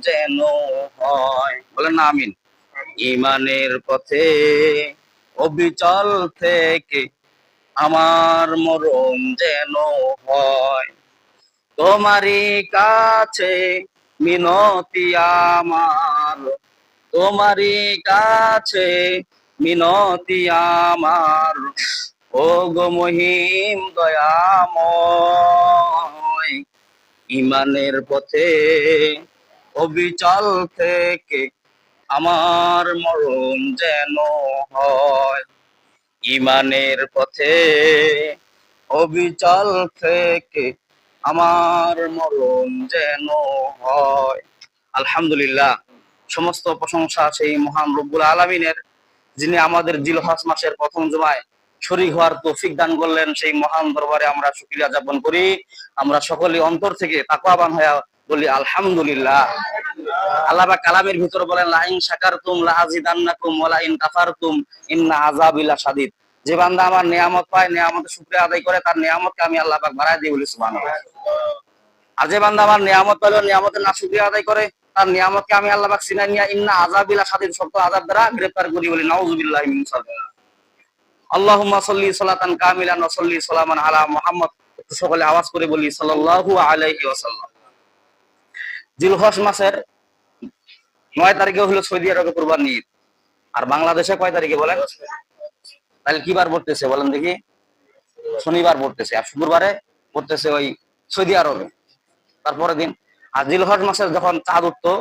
যেন হয়। বলেন না, আমিন। ইমানের পথে, অবিচল থেকে আমার মরণ যেন হয়। তোমারই কাছে মিনতি আমার। তোমারই কাছে মিনতি আমার। ও গো মহিম দয়াময়। ইমানের পথে অবিচল থেকে আমার মরণ যেন হয়। ইমানের পথে অবিচল থেকে আমার মরণ যেন হয়। আলহামদুলিল্লাহ, সমস্ত প্রশংসা সেই মহান রব্বুল আলমিনের, যিনি আমাদের জিলহজ মাসের প্রথম জমায় শরীক হওয়ার তৌফিক দান করলেন, সেই মহান দরবারে আমরা শুক্রিয়া যাপন করি। আমরা সকলে অন্তর থেকে তাকওয়াবান হয়ে বলি, আলহামদুলিল্লাহ। আল্লাহ কালামের ভিতর বলেন, লাইন শাকারতুম লাহাজিদান্নাকুম ওয়া কাফারতুম, ইন্না আযাবিলা শাদীদ। যে বান্দা আমার নিয়ামত পায় নিয়ামতের শুকরিয়া আদায় করে, তার নিয়ামতকে আমি আল্লাহ পাক বাড়ায় দিই বলি, সুবহানাল্লাহ। আর যে বান্দা আমার নিয়ামত পাইলো নিয়ামতের না শুকরিয়া আদায় করে, তার নিয়ামতকে আমি আল্লাহ পাক সিনাই নিয়া ইন্না আযাবিলা শাদীদ শক্ত আযাব দ্বারা গ্রেফতার করি বলি নাউযুবিল্লাহি মিন আল্লাহুম্মা সাল্লি সালাতান কামিলান ওয়া সালামান আলা মুহাম্মদ। সকলে আওয়াজ করে বলি, সাল্লাল্লাহু আলাইহি ওয়াসাল্লাম। জিলহজ মাসের নয় তারিখে হলো সৌদি আরবে কুরবানি ঈদ। আর বাংলাদেশে কয় তারিখে বলেন? তাহলে কি বার পড়তেছে বলেন দেখি। শনিবার পড়তেছে, আর শুক্রবারে পড়তেছে ওই সৌদি আরবে। তারপরে দিন। আর জিলহস মাসের যখন চাঁদ উঠতো,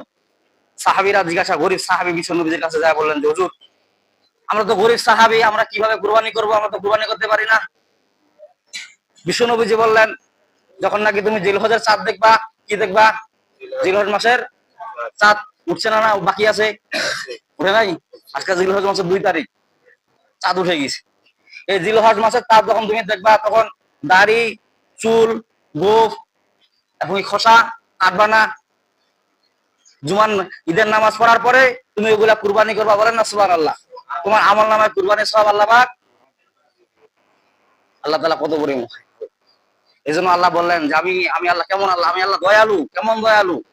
সাহাবিরা জিজ্ঞাসা, গরিব সাহাবি বিশ্ব কাছে যায় বললেন, যে হুজুর, আমরা তো গরিব সাহাবি, আমরা কীভাবে কুরবানি করব? আমরা তো কুরবানি করতে পারি না। বিশ্ব নবীজি বললেন, যখন নাকি তুমি জিলহজের চাঁদ দেখবা, কি দেখবা? জিলহজ মাসের চাঁদ উঠছে না না, বাকি আছে। উঠে নাই? আজকে জিলহজ মাসের দুই তারিখ। চাঁদ উঠে গেছে। এই জিলহজ মাসের চাঁদ যখন তুমি দেখবা, তখন দাড়ি, চুল, গোফ এই খসা কাটবা জুমান ঈদের নামাজ পড়ার পরে তুমি ওগুলা কুরবানি করবা বলেন না সুবান আল্লাহ তোমার আমল নামায় কুরবানি সব আল্লাহ আল্লাহ তালা কত বড় মুখ এই জন্য আল্লাহ বললেন যে আমি আমি আল্লাহ, কেমন আল্লাহ? আমি আল্লাহ দয়ালু, কেমন দয়ালু?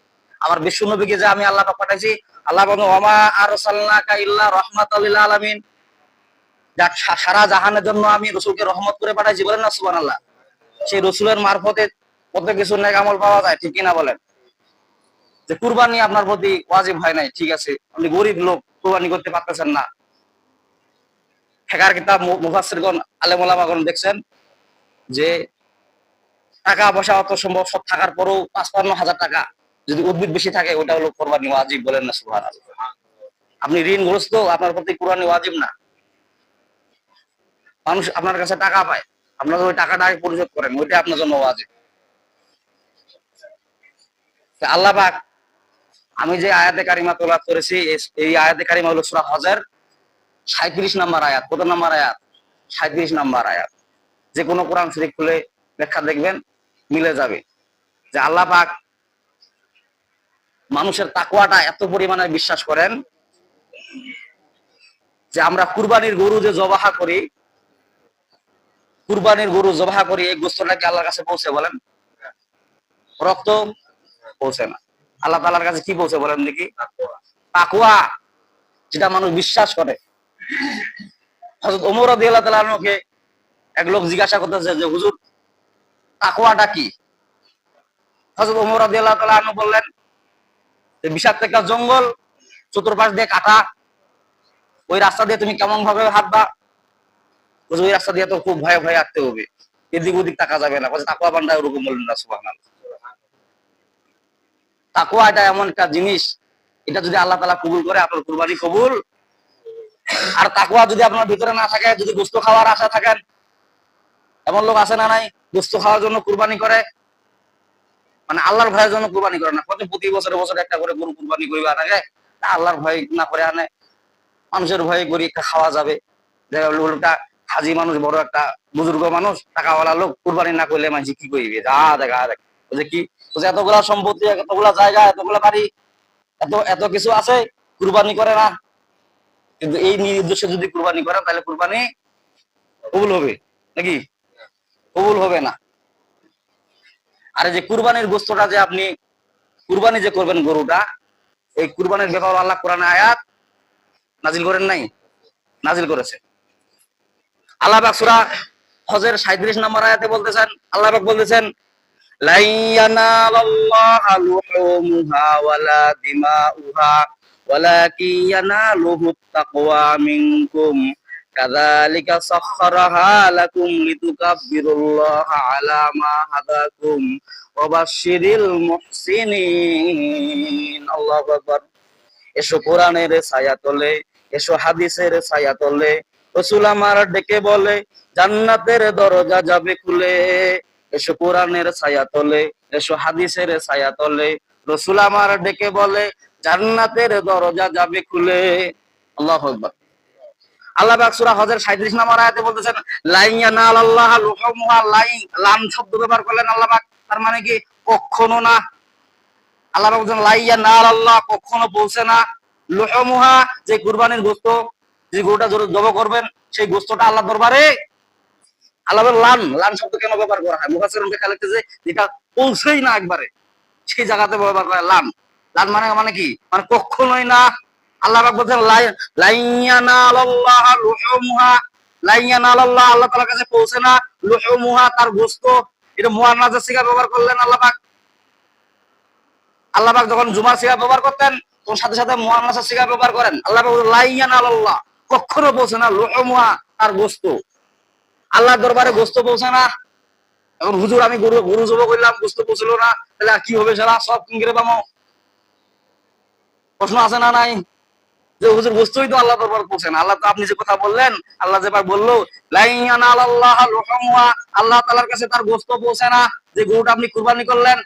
আমার বিশ্ব নবীকে যে আমি আল্লাহ পাঠাইছি, আল্লাহ বলেন ওমা আর ইল্লা রহমাত আলামিন। যাক সারা জাহানের জন্য আমি রসুলকে রহমত করে পাঠাইছি, বলেন না সুবান আল্লাহ সেই রসুলের মারফতে কত কিছু নেক আমল পাওয়া যায়, ঠিক কিনা বলেন? যে কুরবানি আপনার প্রতি ওয়াজিব হয় নাই, ঠিক আছে? আপনি গরিব লোক, কুরবানি করতে পারতেছেন না। ফেকার কিতাব মু- মুফাসসিরগণ, আলেম দেখছেন যে টাকা পয়সা অত সম্ভব, সব থাকার পরেও পাঁচপান্ন হাজার টাকা যদি উদ্ভিদ বেশি থাকে ওটা হলো কোরবানি ওয়াজিব বলেন না, সুবহানাল্লাহ। আপনি ঋণগ্রস্ত, আপনার প্রতি কোরবানি ওয়াজিব না। মানুষ আপনার কাছে টাকা পায়, আপনার ওই টাকাটা আগে পরিশোধ করেন ওইটা আপনার জন্য ওয়াজিব। আল্লাহ পাক, আমি যে আয়াতে কারিমা তোলা করেছি এই আয়াতে কারিমা হলো সূরা হজের সাঁত্রিশ নাম্বার আয়াত, কত নাম্বার আয়াত? সাঁত্রিশ নাম্বার আয়াত। যে কোনো কোরআন শরীফ খুলে ব্যাখ্যা দেখবেন মিলে যাবে। যে আল্লাহ পাক মানুষের তাকুয়াটা এত পরিমাণে বিশ্বাস করেন যে আমরা কুরবানির গরু যে জবাহা করি, কুরবানির গরু জবাহা করি, এই গোস্তটা কি আল্লাহর কাছে পৌঁছে বলেন? রক্ত পৌঁছে না। আল্লাহ তাআলার কাছে কি পৌঁছে বলেন দেখি? তাকুয়া যেটা মানুষ বিশ্বাস করে। হযরত ওমর তাআলা আনহুকে এক লোক জিজ্ঞাসা করতেছে যে, হুজুর তাকওয়াটা কি? হযরত ওমর রাদিয়াল্লাহু তাআলা আনহু বললেন যে বিষাক্ত একটা জঙ্গল, চতুর্পাশ দিয়ে কাটা, ওই রাস্তা দিয়ে তুমি কেমন ভাবে হাঁটবা ওই রাস্তা দিয়ে তো খুব ভয়ে ভয়ে হাঁটতে হবে। এদিক ওদিক তাকা যাবে না। তাকওয়া বান্দা ওরকম বললেন না, সুবহানাল্লাহ। তাকওয়া এটা এমন একটা জিনিস, এটা যদি আল্লাহ তাআলা কবুল করে, আপনার কুরবানি কবুল। আর তাকুয়া যদি আপনার ভিতরে না থাকে, যদি গোস্ত খাওয়ার আশা থাকেন এমন লোক আছে না নাই গোস্ত খাওয়ার জন্য কুরবানি করে মানে আল্লাহর ভয়ের জন্য কুরবানি করে না। প্রতি বছরে বছরে একটা করে গরু কুরবানি করিবা থাকে আল্লাহর ভয় না করে আনে। মানুষের ভয়ে করি একটা খাওয়া যাবে। লোকটা হাজি মানুষ, বড় একটা বুজুর্গ মানুষ, টাকাওয়ালা লোক, কুরবানি না করলে মানুষ কি করিবে যা দেখা দেখ। বলছে কি? এতগুলা সম্পত্তি, এতগুলা জায়গা, এতগুলা বাড়ি, এত এত কিছু আছে, কুরবানি করে না। কিন্তু এই নির্দেশে যদি কুরবানি করেন, তাহলে কুরবানি কবুল হবে। নাকি? কবুল হবে না। আর যে কুরবানির গোস্তটা যে আপনি কুরবানি যে করবেন গরুটা, এই কুরবানির ব্যাপার আল্লাহ কোরআনে আয়াত নাজিল করেন নাই? নাজিল করেছে। আল্লাহ পাক সূরা হজের 37 নম্বর আয়াতে বলতেছেন, আল্লাহ পাক বলতেছেন লা ইয়ানালাল্লাহা লুহুমুহা ওয়ালা কাযালিকা সাখখারাহা লাকুম লিতুকাব্বিরুল্লাহা আলা মা হাদাকুম ওয়া বাশশিরিল মুহসিনিন আল্লাহু আকবার এসো কোরআনের ছায়া তলে এসো হাদিসের ছায়া তলে রসুল আমার ডেকে বলে, জান্নাতের দরজা যাবে খুলে। এসো কোরআনের ছায়া তলে এসো হাদিসের ছায়া তলে রসুল আমার ডেকে বলে, জান্নাতের দরজা যাবে খুলে। আল্লাহ আকবার। আল্লাহ পাক হজের 37 নম্বর আয়াতে বলতেছেন লাইয়ানা আল্লাহ লুহুমুহা লাই লাম শব্দ ব্যবহার করলেন আল্লাহ তার মানে কি কখনো না। আল্লাহ বলছেন, লাইয়া আল্লাহ কখনো বলছে না। লুহুমুহা, যে কুরবানির গোশত, যে জব করবেন, সেই গোশতটা আল্লাহ দরবারে। আল্লাহ লান লান শব্দ কেন ব্যবহার করা হয়? মুফাসসিরুন কে লিখতে যে পৌঁছেই না একবারে, সেই জায়গাতে ব্যবহার করা লান লান মানে মানে কি? মানে কখনোই না আল্লাহ পাক বলছেন আল্লাহ আল্লাহ কাছে পৌঁছে না, লুহুমুহা তার গোশত এটা মুয়ান্নাজের সিগা ব্যবহার করলেন আল্লাহ পাক। আল্লাহ পাক যখন জুমার সিগা ব্যবহার করতেন, তখন সাথে সাথে ব্যবহার করেন। আল্লাহ পাক লাইয়ানা আল্লাহ কখনো পৌঁছে না লুহুমুহা তার গোশত আল্লাহ দরবারে গোশত পৌঁছে না। এখন হুজুর, আমি গরু গরু জব করলাম গোশত পৌঁছলো না। তাহলে কি হবে সেটা সব কিনকে পামো প্রশ্ন আছে না নাই? যে হুজুর বস্তুই তো আল্লাহ দরবার পৌঁছে না। আল্লাহ তো আপনি যে কথা বললেন, আল্লাহ যেবার বলল আল্লাহ আল্লাহ তাআলার কাছে তার গোশত পৌঁছে না। যে গরুটা আপনি কুরবানি করলেন,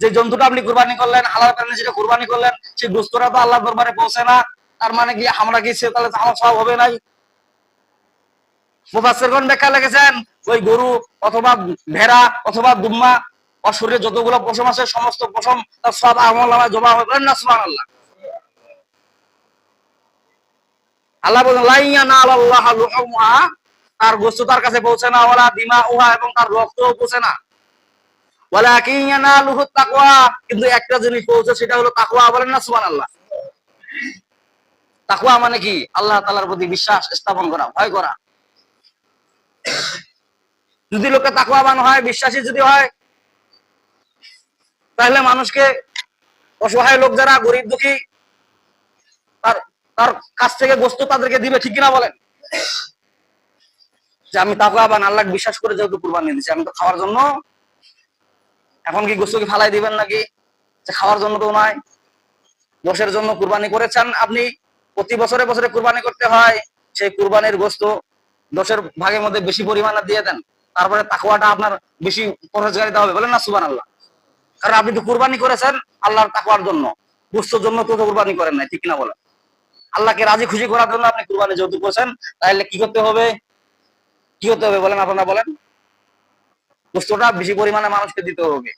যে জন্তুটা আপনি কুরবানি করলেন, হালাল কারণে যেটা কুরবানি করলেন, সেই গোস্তটা তো আল্লাহ দরবারে পৌঁছে না। তার মানে কি, আমরা কি সে তাহলে আমার সব হবে নাই? মুফাসসিরগণ ব্যাখ্যা লিখেছেন, ওই গরু অথবা ভেড়া অথবা দুম্মা ওর শরীরে যতগুলো পশম আছে, সমস্ত পশম তার সব আমল নামায় জমা হবে না, সুবহানাল্লাহ। আল্লাহ বলেন, লাইয়া না আল্লাহ লুহুমা তার গোস্ত তার কাছে পৌঁছে না, ওয়ালা দিমা উহা এবং তার রক্তও পৌঁছে না। ওয়ালাকিন ইয়ানালুহু তাকওয়া, কিন্তু একটা জিনিস পৌঁছে, সেটা হলো তাকওয়া, বলেন না সুবহানাল্লাহ। তাকওয়া মানে কি? আল্লাহ তাআলার প্রতি বিশ্বাস স্থাপন করা, ভয় করা। যদি লোকে তাকওয়াবান হয়, বিশ্বাসী যদি হয়, তাহলে মানুষকে অসহায় লোক যারা, গরিব দুঃখী তার কাছ থেকে গোস্ত তাদেরকে দিবে, ঠিক কিনা বলেন? যে আমি তাকওয়াবান আল্লাহ বিশ্বাস করে যেহেতু কুরবানি দিচ্ছি আমি তো খাওয়ার জন্য এখন কি গোস্ত কি ফালাই দিবেন নাকি? যে খাওয়ার জন্য তো নয় দোষের জন্য কুরবানি করেছেন আপনি। প্রতি বছরে বছরে কুরবানি করতে হয়, সেই কুরবানির গোস্ত দোষের ভাগের মধ্যে বেশি পরিমাণে দিয়ে দেন। তারপরে তাকুয়াটা আপনার বেশি পরহেজগারিতা হবে, বলেন না সুবান আল্লাহ কারণ আপনি তো কুরবানি করেছেন আল্লাহর তাকুয়ার জন্য। গোস্তর জন্য তো কুরবানি করেন নাই, ঠিক না বলেন? আল্লাহকে রাজি খুশি করার জন্য আপনি কুরবানি যেহেতু করছেন, তাহলে কি করতে হবে? কি করতে হবে বলেন আপনারা বলেন। গোস্তটা বেশি পরিমাণে মানুষকে দিতে হবে।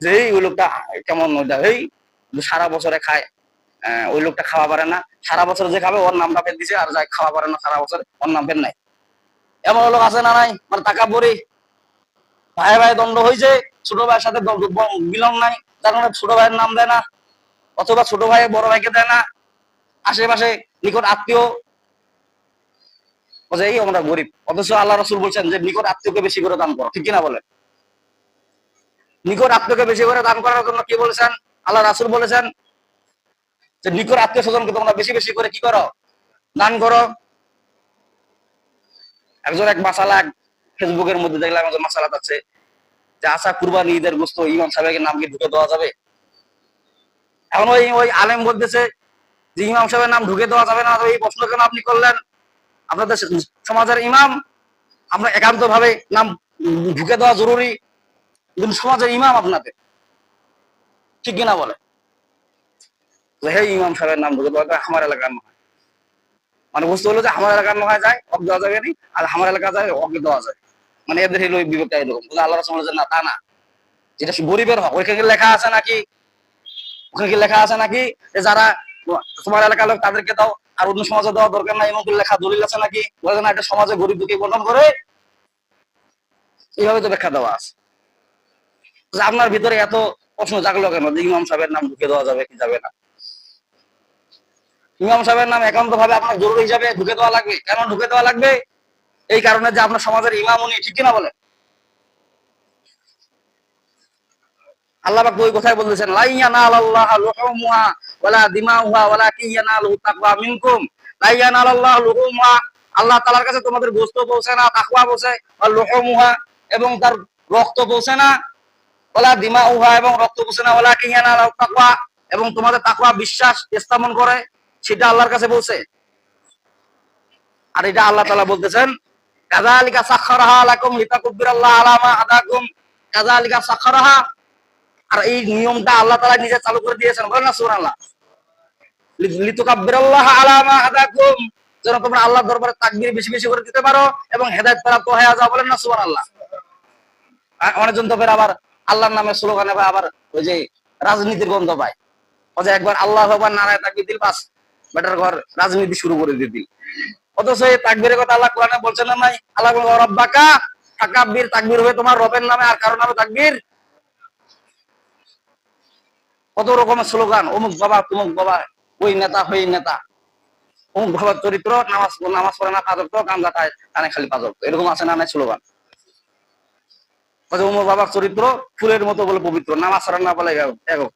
যে ওই লোকটা কেমন এই সারা বছরে খায় ওই লোকটা খাওয়া পারে না। সারা বছর যে খাবে, ওর নামটা ফের দিছে, আর যাই খাওয়া পারে না সারা বছর, ওর নাম ফের নাই। এমন লোক আছে না নাই? মানে টাকা পরে ভাই ভাই, দ্বন্দ্ব হয়েছে ছোট ভাইয়ের সাথে মিলন নাই। তার কারণে ছোট ভাইয়ের নাম দেয় না। অথবা ছোট ভাই বড় ভাইকে দেয় না। আশেপাশে নিকট আত্মীয় এই আমরা গরিব। অথচ আল্লাহ রসুল বলছেন যে নিকট আত্মীয়কে বেশি করে দান করো। ঠিক কিনা বলে নিকট আত্মীয়কে বেশি করে দান করার জন্য কি বলেছেন? আল্লাহ রাসুল বলেছেন যে নিকট আত্মীয় স্বজনকে তোমরা বেশি বেশি করে কি করো? দান করো। একজন এক মাসালা এক ফেসবুকের মধ্যে দেখলাম একজন মাসালা আছে যে আশা কুরবানি ঈদের গোস্ত ইমাম সাহেবের নাম কি ঢুকে দেওয়া যাবে? এখন ওই ওই আলেম বলতেছে যে ইমাম সাহেবের নাম ঢুকে দেওয়া যাবে না এই প্রশ্ন কেন আপনি করলেন। আপনাদের সমাজের ইমাম আপনার একান্ত ভাবে নাম ঢুকে দেওয়া জরুরি। সমাজের ইমাম আপনাদের। ঠিক কিনা বলে? হে ইমাম সাহেবের নাম ঢুকে দেওয়া আমার এলাকার নয়। মানে বুঝতে হলো যে আমার এলাকার নয় যায় অক দেওয়া যাবে নি আর আমার এলাকা যায় অক দেওয়া যায়। মানে এদের হলো বিবেকটা এরকম আল্লাহ বলেছেন, না তা না। যেটা গরিবের হক ওইখানে লেখা আছে নাকি? ওখানে লেখা আছে নাকি? যারা তোমার এলাকার লোক তাদেরকে দাও, আর অন্য সমাজে দেওয়া দরকার নাই, এমন লেখা দলিল আছে নাকি? বলে না এটা সমাজে গরিব দুঃখী বন্টন করে, এইভাবে তো ব্যাখ্যা দেওয়া আছে। আপনার ভিতরে এত প্রশ্ন জাগলো কেন? যে ইমাম সাহেবের নাম ঢুকে দেওয়া যাবে কি যাবে না? ইমাম সাহেবের নাম একান্ত ভাবে আপনার জরুরি হিসাবে ঢুকে দেওয়া লাগবে। কেন ঢুকে দেওয়া লাগবে? এই কারণে যে আপনার সমাজের ইমাম উনি, ঠিক কিনা বলেন? আল্লাহ ওই কথাই বলতেছেন লা ইয়ানালাল্লাহু লুহুমুহা ওয়ালা দিমাউহা ইয়ানালুহু তাকওয়া মিনকুম। লা ইয়ানালাল্লাহু আল্লাহ তাআলার কাছে তোমাদের গোশত পৌঁছে না, তাকওয়া পৌঁছে, আর লুহুমুহা এবং তার রক্ত পৌঁছে না। ওয়ালা দিমাউহা এবং রক্ত পৌঁছে না, ওয়ালাকিন ইয়ানালুহু তাকওয়া এবং তোমাদের তাকওয়া বিশ্বাস স্থাপন করে, সেটা আল্লাহর কাছে পৌঁছে। আর এটা আল্লাহ তাআলা বলতেছেন, কাযালিকা সাখখারাহা লাকুম লিতাকুব্বিরাল্লাহ আলা মা হাদাকুম কাযালিকা সাখখারাহা আর এই নিয়মটা আল্লাহ তাআলা নিজে চালু করে দিয়েছেন, বলেন না সুবহানাল্লাহ। লিতুকাব্বিরাল্লাহ আলা হাদাকুম। যেন তোমরা আল্লাহর দরবারে তাকবীর বেশি বেশি করে দিতে পারো এবং হেদায়েত হয়ে যাও, বলেন না সুবহানাল্লাহ। আর অনেকজন তো আবার আল্লাহর নামে স্লোগানে বা আবার ওই যে রাজনীতির গন্ধ পায়। যে একবার আল্লাহ একবার নারায় তাকবীর দিল, বাস বেটার ঘর রাজনীতি শুরু করে দিয়ে দিল। অথচ এই তাকবীরের কথা আল্লাহ কোরআনে বলছেন না নাই? আল্লাহ রব্বাকা তাকাব্বির তাকবীর হবে তোমার রবের নামে আর কারও নামে তাকবীর কত রকমের স্লোগান, অমুক বাবা, তুমুক বাবা, ওই নেতা হই নেতা। অমুক বাবার চরিত্র, নামাজ নামাজ পড়ে না পাজক তো কাম গাতায় কানে খালি পাজক এরকম আছে না নাই স্লোগান? অমুক বাবার চরিত্র, ফুলের মতো বলে পবিত্র, নামাজ পড়ে না বলে এগো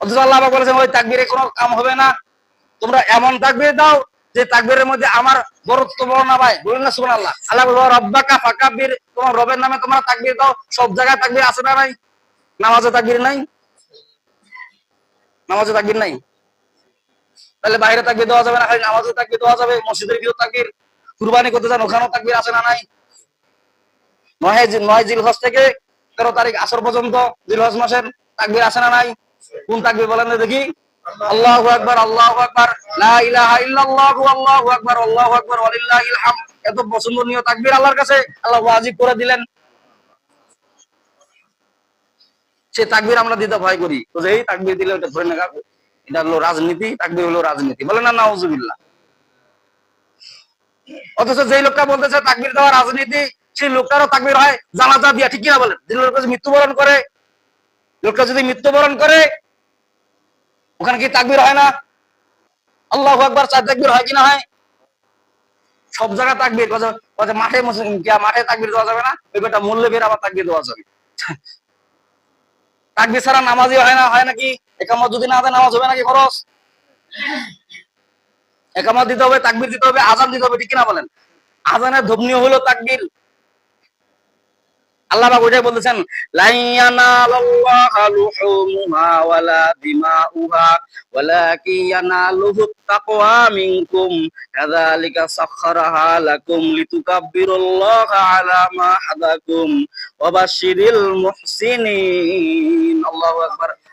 অথচ আল্লাহ পাক বলেছেন, ওই তাকবীরে কোনো কাম হবে না। তোমরা এমন তাকবীর দাও যে তাকবীরের মধ্যে আমার বরত্ব বর্ণনা পায়। বলুন না, সুবহানাল্লাহ। আল্লাহ রব্বাকা ফাকাব্বির তোমার রবের নামে তোমরা তাকবীর দাও। সব জায়গায় তাকবীর আছে না নাই? নামাজে তাকবীর নাই? নামাজে তাকবীর নাই? তাহলে বাইরে তাকবীর দেওয়া যাবে না, খালি নামাজে তাকবীর দেওয়া যাবে, মসজিদের ভিতর তাকবীর, কুরবানি করতে যান, ওখানেও তাকবীর আছে না নাই? নয় নয় জিলহজ থেকে তেরো তারিখ আসর পর্যন্ত জিলহজ মাসের তাকবীর আছে না নাই? কোন তাকবীর বলেন দেখি। আল্লাহু আকবার আল্লাহু আকবার আল্লাহু আকবার আল্লাহু আকবার এত পছন্দনীয় তাকবীর আল্লাহর কাছে, আল্লাহ ওয়াজিব করে দিলেন। সে তাকবীর আমরা দিতে ভয় করি। তো যে এই তাকবীর দিলে ওটা ধরে নেগা এটা হলো রাজনীতি, তাকবীর হলো রাজনীতি। বলে না, নাউজুবিল্লাহ। অথচ যেই লোকটা বলতেছে তাকবীর দেওয়া রাজনীতি, সেই লোকটারও তাকবীর হয় জানাজা দিয়া। ঠিক কিনা বলেন? যে লোকটা যদি মৃত্যুবরণ করে, লোকটা যদি মৃত্যুবরণ করে, ওখানে কি তাকবির হয় না? আল্লাহ একবার চার তাকবির হয় কিনা হয়? সব জায়গায় তাকবীর। মাঠে মাঠে তাকবির দেওয়া যাবে না? ওই বেটা মূল্যে বের আবার তাকবীর দেওয়া যাবে। তাকবীর ছাড়া নামাজই হয় না, হয় নাকি একামত যদি না নামাজ হবে নাকি খরচ একামত দিতে হবে, তাকবির দিতে হবে, আজান দিতে হবে, ঠিক কিনা বলেন? আজানের ধর্মীয় হলো তাকবীর। আল্লাহ পাক ওইটাই বলতেছেন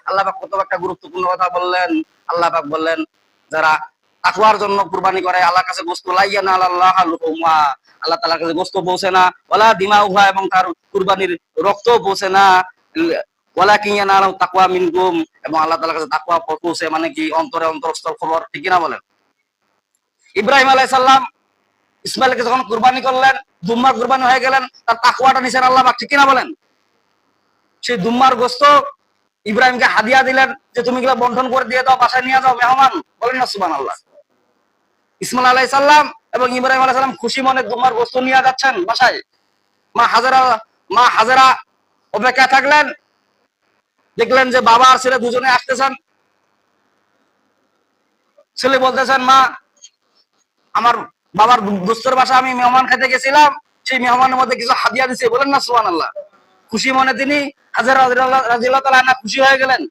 আল্লাহ কত একটা গুরুত্বপূর্ণ কথা বললেন। আল্লাহ বললেন যারা তাকওয়ার জন্য কুরবানি করে, আল্লাহর কাছে গোস্ত লাইয়ানা আল্লাহ লুহুমা। আল্লাহ তাআলার কাছে গোস্ত পৌঁছে না, ওয়ালা দিমাউহা এবং তার কুরবানির রক্ত পৌঁছে না। ওয়ালা কিয়ানা তাকওয়া মিনকুম, এবং আল্লাহ তাআলার কাছে তাকওয়া পৌঁছে মানে কি অন্তরে অন্তরস্থল খবর, ঠিক না বলেন? ইব্রাহিম আলাইহিস সালাম ইসমাইলকে যখন কুরবানি করলেন, দুম্মার কুরবানি হয়ে গেলেন, তার তাকওয়াটা নিছেন আল্লাহ ঠিক না বলেন? সেই দুম্মার গোস্ত ইব্রাহিমকে হাদিয়া দিলেন যে, তুমি গুলা বন্টন করে দিয়ে দাও, বাসায় নিয়ে যাও, মেহমান। বলেন না সুবহানাল্লাহ। ইসমাইল আলাইহিস সালাম এবং ইব্রাহিম আলাইহিস সালাম খুশি মনে দুমার বস্তু নিয়ে যাচ্ছেন বাসায়। মা হাজারা মা হাজারা অপেক্ষা থাকলেন। দেখলেন যে বাবা আর ছেলে দুজনে আসতেছেন। ছেলে বলতেছেন, মা, আমার বাবার দোস্তের বাসা আমি মেহমান খেতে গেছিলাম। সেই মেহমানের মধ্যে কিছু হাদিয়া দিছে। বলেন না সুহান আল্লাহ খুশি মনে তিনি হাজার খুশি হয়ে গেলেন।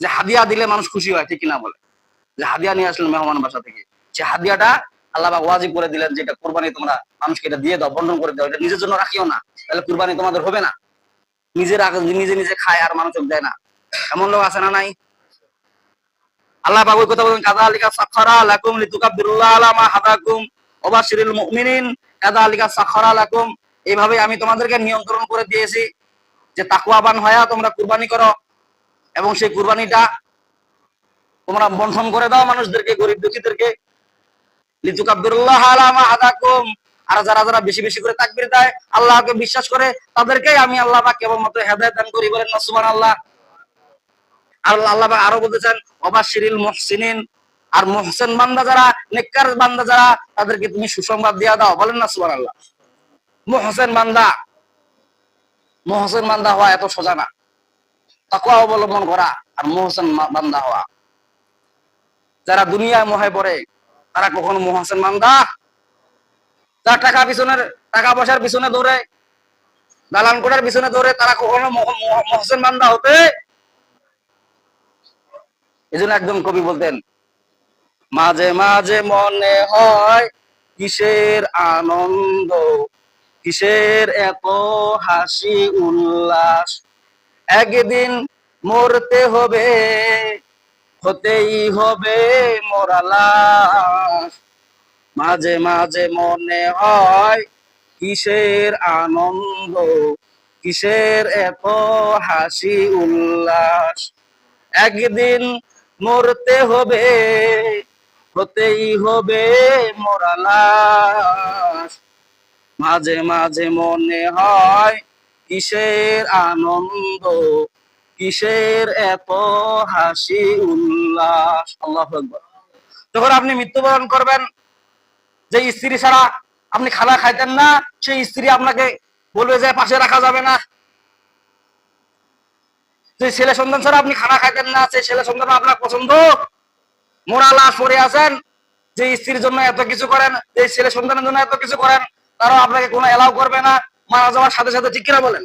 যে হাদিয়া দিলে মানুষ খুশি হয়, ঠিক না বলে? যে হাদিয়া নিয়ে আসলেন মেহমান বাসা থেকে। সে হাদিয়াটা আল্লাহ ওয়াজিব করে দিলেন যে এটা কুরবানি তোমরা মানুষকে এটা দিয়ে দাও, বন্টন করে দাও, এটা নিজের জন্য রাখিও না। তাহলে কুরবানি তোমাদের হবে না। নিজের নিজে নিজে খায় আর মানুষ দেয় না। এমন লোক আছে না নাই? এইভাবে আমি তোমাদেরকে নিয়ন্ত্রণ করে দিয়েছি যে তোমরা কুরবানি করো এবং সেই কুরবানিটা তোমরা করে দাও মানুষদেরকে, গরিব দুঃখীদেরকে। বিশ্বাস করে আমি আল্লাহ কেবলমাত্র দান করি বলেন সুবহানাল্লাহ। আর আল্লাহ আরও বলতেছেন আর মুহসিন বান্দা যারা বান্দা যারা, তাদেরকে তুমি সুসংবাদ দিয়া দাও, বলেন না, সুবহানাল্লাহ। মুহসিন বান্দা মুহসিন বান্দা হওয়া এত সোজা না। তাকওয়া অবলম্বন করা আর মুহসিন বান্দা হওয়া। যারা দুনিয়ায় মোহে পড়ে তারা কখনো মুহসিন বান্দা যারা টাকা পিছনের, টাকা পয়সার পিছনে দৌড়ে, দালান কোটার পিছনে দৌড়ে, তারা কখনো মহ- মহ- মহসিন বান্দা হতে? এই জন্য একদম কবি বলতেন, মাঝে মাঝে মনে হয় কিসের আনন্দ, কিসের এত হাসি, উল্লাস, একদিন মরতে হবে। হতেই হবে মরালাস মাঝে মাঝে মনে হয় কিসের আনন্দ, কিসের এত হাসি উল্লাস। একদিন মরতে হবে, হতেই হবে মরালাস মাঝে মাঝে মনে হয় কিসের আনন্দ কিসের এত হাসি উল্লাস? আল্লাহ যখন আপনি মৃত্যুবরণ করবেন, যে স্ত্রী ছাড়া আপনি খানা খাইতেন না, সেই স্ত্রী আপনাকে বলবে যে পাশে রাখা যাবে না। যে ছেলে সন্তান ছাড়া আপনি খানা খাইতেন না, সেই ছেলে সন্তান আপনার পছন্দ। মোরা লাশ পড়ে আছেন, যে স্ত্রীর জন্য এত কিছু করেন, যে ছেলে সন্তানের জন্য এত কিছু করেন, তারাও আপনাকে কোনো এলাও করবে না। মারা যাওয়ার সাথে সাথে ঠিক কিনা বলেন?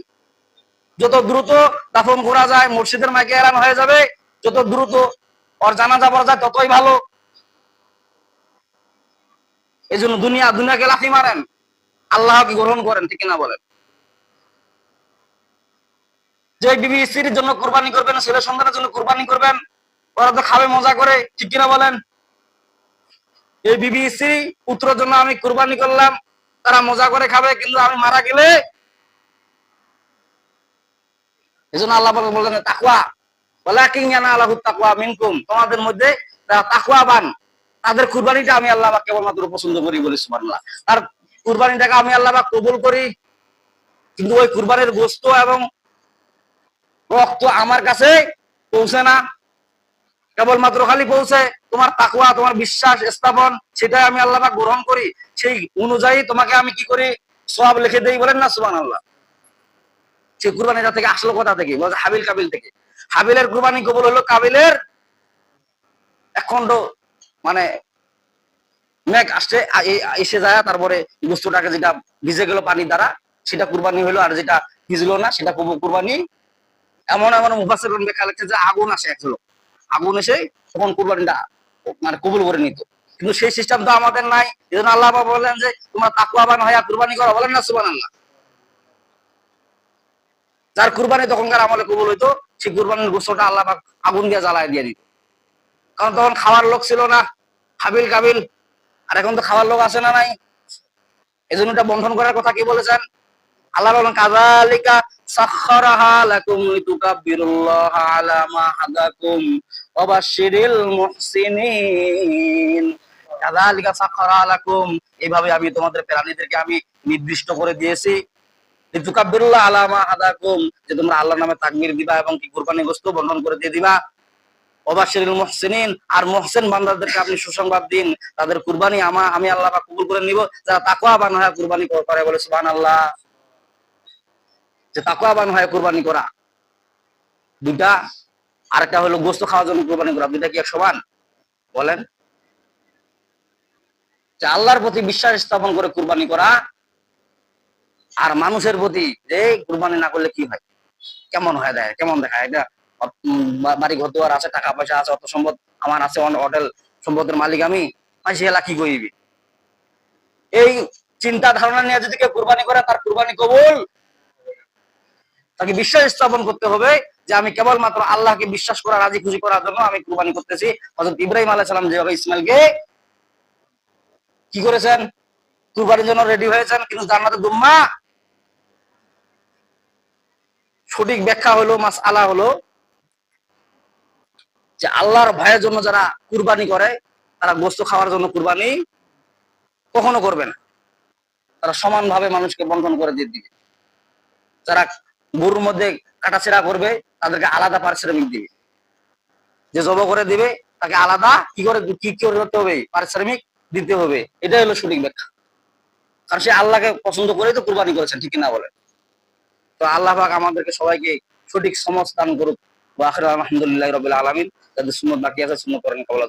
যত দ্রুত দাফন করা যায়, মসজিদের মাইকে এলান হয়ে যাবে, যত দ্রুত ওর জানাজা পড়া যায়, ততই ভালো। এই জন্য দুনিয়া, দুনিয়াকে লাফি মারেন। আল্লাহকে গ্রহণ করেন, ঠিক কিনা বলেন? যে বিবি স্ত্রীর জন্য কোরবানি করবেন, ছেলে সন্তানের জন্য কোরবানি করবেন, ওরা তো খাবে, মজা করে, ঠিক কিনা বলেন? এই বিবি স্ত্রী পুত্রের জন্য আমি কোরবানি করলাম, তারা মজা করে খাবে, কিন্তু আমি মারা গেলে এই জন্য আল্লাহ পাক বললেন তাকুয়া ওয়ালাকিন ইয়ানা আল্লাহু তাকওয়া মিনকুম। তোমাদের মধ্যে তাকওয়াবান, তাদের কুরবানিটা আমি আল্লাহ পাক কেবলমাত্র পছন্দ করি বলি সুবহানাল্লাহ। আর কুরবানিটাকে আমি আল্লাহ পাক কবুল করি। কিন্তু ওই কুরবানির গোস্ত এবং রক্ত আমার কাছে পৌঁছে না। কেবলমাত্র খালি পৌঁছে তোমার তাকুয়া তোমার বিশ্বাস স্থাপন, সেটাই আমি আল্লাহ পাক গ্রহণ করি। সেই অনুযায়ী তোমাকে আমি কি করি? সব লিখে দেই বলেন না সুবহানাল্লাহ। সেই কুরবানিটা থেকে আসলো কথা থেকে? হাবিল কাবিল থেকে। হাবিলের কুরবানি কবুল হলো কাবিলের এক খণ্ড মানে মেঘ আসছে এসে যায়, তারপরে বস্তুটাকে যেটা ভিজে গেল পানি দ্বারা, সেটা কুরবানি হলো, আর যেটা ভিজলো না, সেটা কুরবানি। এমন এমন মুফাসের ব্যাখ্যা লিখছে যে আগুন আসে এক ঝলক। আগুন এসে তখন কুরবানিটা মানে কবুল করে নিত। কিন্তু সেই সিস্টেম তো আমাদের নাই। এই জন্য আল্লাহ পাক বললেন যে, তোমরা তাকুয়াবান হয়ে কুরবানি করো। বলেন না, সুবহানাল্লাহ। যার কুরবানি তখনকার আমলে কবুল হইতো, সেই কুরবানির গোস্তটা আল্লাহ আগুন দিয়ে জ্বালায় দিয়ে দিত। কারণ তখন খাওয়ার লোক ছিল না, হাবিল কাবিল। আর এখন তো খাওয়ার লোক আছে না নাই? এই জন্য বন্ধন করার কথা কি বলেছেন? আল্লাহ বলেন লাকুম। এইভাবে আমি তোমাদের প্রাণীদেরকে আমি নির্দিষ্ট করে দিয়েছি। লিতুকাব্বিরুল্লাহ আলা মা হাদাকুম, যে তোমরা আল্লাহর নামে তাকবীর দিবা এবং কি কুরবানি গোশত করে দিয়ে দিবা। অবাশিরুল মুহসিনিন, আর মুহসিন বান্দাদেরকে আপনি সুসংবাদ দিন। তাদের কুরবানি আমা, আমি আল্লাহ পাক কবুল করে নিব। যারা তাকওয়াবান হয়ে কুরবানি করে বলে সুবহানাল্লাহ। যে তাকওয়াবান হয়ে কুরবানি করা। দুটা আরেকটা হলো গোস্ত খাওয়ার জন্য কুরবানি করা। দুটা কি এক সমান বলেন। যে আল্লাহর প্রতি বিশ্বাস স্থাপন করে কুরবানি করা। আর মানুষের প্রতি যে কুরবানি না করলে কি হয়? কেমন হয় দেয় কেমন দেখায়? এটা বাড়ি ঘর দুয়ার আছে টাকা পয়সা আছে, অত সম্পদ আমার আছে হোটেল সম্পদের মালিক আমি মাসি এলা কি করিবি এই চিন্তা ধারণা নিয়ে যদি কেউ কুরবানি করে, তার কুরবানি কবুল। তাকে বিশ্বাস স্থাপন করতে হবে যে আমি কেবলমাত্র আল্লাহকে বিশ্বাস করা, রাজি খুশি করার জন্য আমি কুরবানি করতেছি। হযরত ইব্রাহিম আলাইহিস সালাম যেভাবে ইসমাইলকে কি করেছেন? কুরবানির জন্য রেডি হয়েছেন, কিন্তু জান্নাতে দুম্মা সঠিক ব্যাখ্যা হলো মাস আলা হলো যে আল্লাহর ভয়ের জন্য যারা কুরবানি করে, তারা গোস্ত খাওয়ার জন্য কুরবানি কখনো করবে না। তারা সমানভাবে মানুষকে বন্ধন করে দিয়ে দিবে। যারা গরুর মধ্যে কাটাছেড়া করবে, তাদেরকে আলাদা পারিশ্রমিক দিবে। যে জব করে দিবে, তাকে আলাদা কি করে কি করে করতে হবে? পারিশ্রমিক দিতে হবে। এটাই হলো সঠিক ব্যাখ্যা। কারণ সে আল্লাহকে পছন্দ করেই তো কুরবানি করেছেন, ঠিক না বলেন? তো আল্লাহ পাক আমাদেরকে সবাইকে সঠিক সমাজ দান করুক। আলহামদুলিল্লাহ রবিল আলমিন। তাদের সুন্নত বাকি আছে সুন্নত করেন কবলা